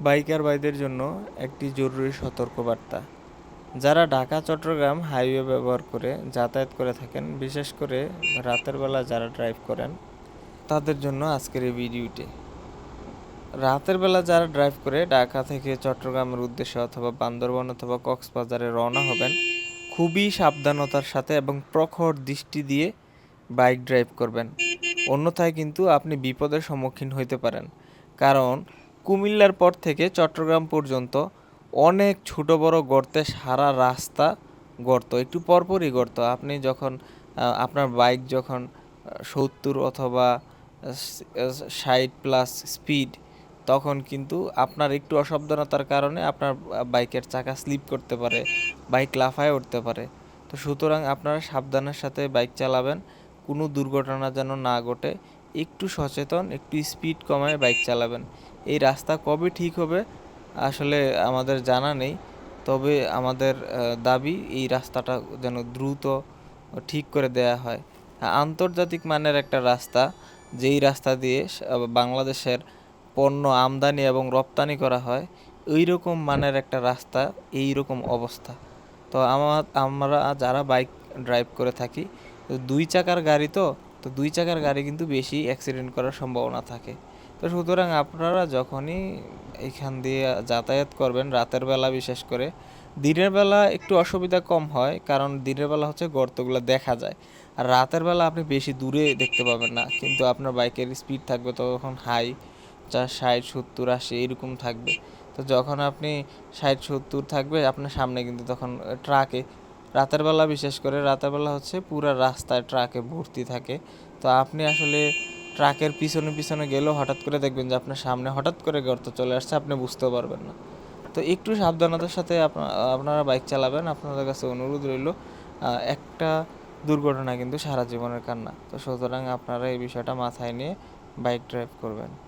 Biker ভাইদের জন্য একটি জরুরি সতর্কবার্তা। যারা ঢাকা, চট্টগ্রাম হাইওয়ে ব্যবহার করে যাতায়াত করে থাকেন, বিশেষ করে রাতের বেলা যারা ড্রাইভ করেন, তাদের জন্য আজকের এই ভিডিওটি। রাতের বেলা যারা ড্রাইভ করে ঢাকা থেকে চট্টগ্রামের উদ্দেশ্যে অথবা বান্দরবন অথবা কক্সবাজারে রওনা হবেন, খুবই সাবধানতার সাথে এবং প্রখর দৃষ্টি দিয়ে বাইক ড্রাইভ করবেন। অন্যথায় কিন্তু আপনি বিপদের সম্মুখীন হইতে পারেন। কারণ কুমিল্লার পর থেকে চট্টগ্রাম পর্যন্ত অনেক ছোট বড় গর্তে সারা রাস্তা গর্ত, একটু পরপরই গর্ত। আপনি যখন আপনার বাইক যখন সত্তর অথবা ষাট প্লাস স্পিড তখন কিন্তু আপনার একটু অসাবধানতার কারণে আপনার বাইকের চাকা স্লিপ করতে পারে, বাইক লাফায় উঠতে পারে। তো সুতরাং আপনারা সাবধানের সাথে বাইক চালাবেন, কোনো দুর্ঘটনা যেন না ঘটে। একটু সচেতন, একটু স্পিড কমায় বাইক চালাবেন। এই রাস্তা কবে ঠিক হবে আসলে আমাদের জানা নেই, তবে আমাদের দাবি এই রাস্তাটা যেন দ্রুত ঠিক করে দেয়া হয়। আন্তর্জাতিক মানের একটা রাস্তা, যেই রাস্তা দিয়ে বাংলাদেশের পণ্য আমদানি এবং রপ্তানি করা হয় ওই রকম মানের একটা রাস্তা এই রকম অবস্থা। তো আমার আমরা যারা বাইক ড্রাইভ করে থাকি, দুই চাকার গাড়ি তো তো দুই চাকার গাড়ি কিন্তু বেশি অ্যাক্সিডেন্ট করার সম্ভাবনা থাকে। তো সুতরাং আপনারা যখনই এখান দিয়ে যাতায়াত করবেন রাতের বেলা বিশেষ করে, দিনের বেলা একটু অসুবিধা কম হয় কারণ দিনের বেলা হচ্ছে গর্তগুলো দেখা যায়। আর রাতের বেলা আপনি বেশি দূরে দেখতে পাবেন না, কিন্তু আপনার বাইকের স্পিড থাকবে তখন হাই যা ষাট, সত্তর, আশি এরকম থাকবে। তো যখন আপনি ষাট, সত্তর থাকবে, আপনার সামনে কিন্তু তখন ট্রাকে রাতের বেলা বিশেষ করে, রাতের বেলা হচ্ছে পুরো রাস্তায় ট্রাকে ভর্তি থাকে। তো আপনি আসলে ট্রাকের পিছনে পিছনে গেলেও হঠাৎ করে দেখবেন যে আপনার সামনে হঠাৎ করে গর্ত চলে আসছে, আপনি বুঝতেও পারবেন না। তো একটু সাবধানতার সাথে আপনা- আপনারা বাইক চালাবেন, আপনাদের কাছে অনুরোধ রইল একটা দুর্ঘটনা কিন্তু সারা জীবনের কান্না। তো সুতরাং আপনারা এই বিষয়টা মাথায় নিয়ে বাইক ড্রাইভ করবেন।